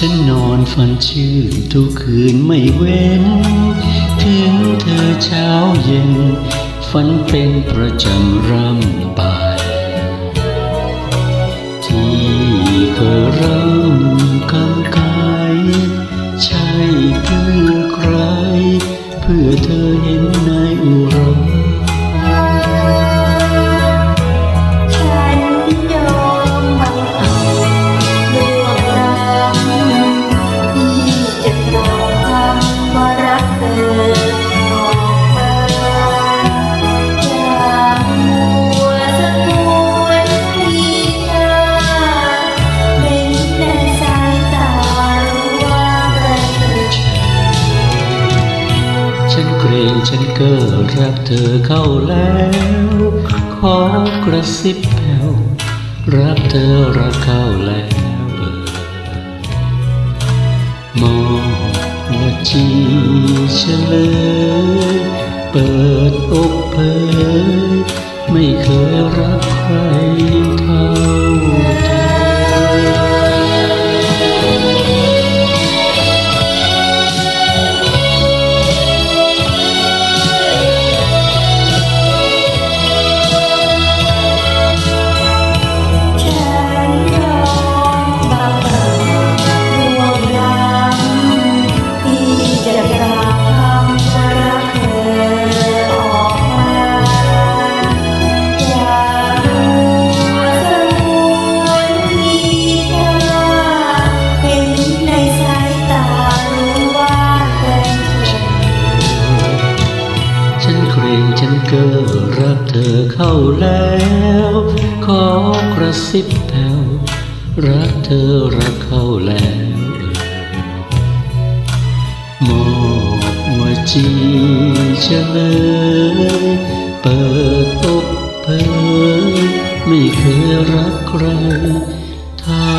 ฉันนอนฝันชื่นทุกคืนไม่เว้น ถึงเธอเช้าเย็น ฝันเป็นประจำร่ำไป ที่เคยร่ำคำกายใช่เพื่อใคร เพื่อเธอเห็นนอุรา ฉันเกรงฉันเก็รักเธอเข้าแล้ว ขอกระซิบแผ่วรักเธอรักเข้าแล้วเออมองหัวจีเฉลยเปิดอกเผยไม่เคยรักใครเท่าเธอ ฉันเก็รักเธอเข้าแล้ว ขอกระซิบแผ่วรักเธอรักเข้าแล้วมอบหัวจีเฉลยเปิดอกเผยไม่เคยรักใครเท่า